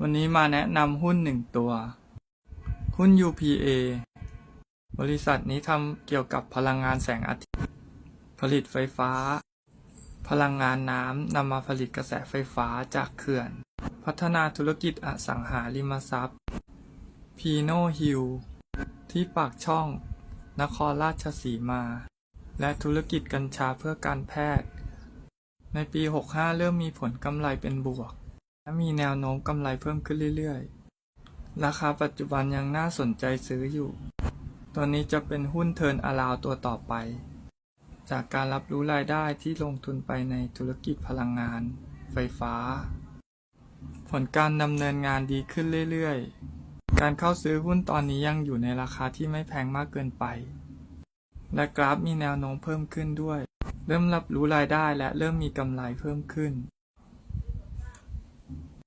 วันนี้มาแนะนำหุ้นหนึ่งตัว หุ้น UPA บริษัทนี้ทำเกี่ยวกับพลังงานแสงอาทิตย์ ผลิตไฟฟ้า พลังงานน้ำนำมาผลิตกระแสไฟฟ้าจากเขื่อน พัฒนาธุรกิจอสังหาริมทรัพย์พีโนฮิลที่ปากช่อง นครราชสีมา และธุรกิจกัญชาเพื่อการแพทย์ ในปี 65 เริ่มมีผลกำไรเป็นบวก และมีแนวโน้มกำไรเพิ่มขึ้นเรื่อยๆ ราคาปัจจุบันยังน่าสนใจซื้ออยู่ ตัวนี้จะเป็นหุ้นเทิร์นอาราวตัวต่อไป จากการรับรู้รายได้ที่ลงทุนไปในธุรกิจพลังงาน ไฟฟ้า ผลการดำเนินงานดีขึ้นเรื่อยๆ การเข้าซื้อหุ้นตอนนี้ยังอยู่ในราคาที่ไม่แพงมากเกินไป และกราฟมีแนวโน้มเพิ่มขึ้นด้วย เริ่มรับรู้รายได้และเริ่มมีกำไรเพิ่มขึ้น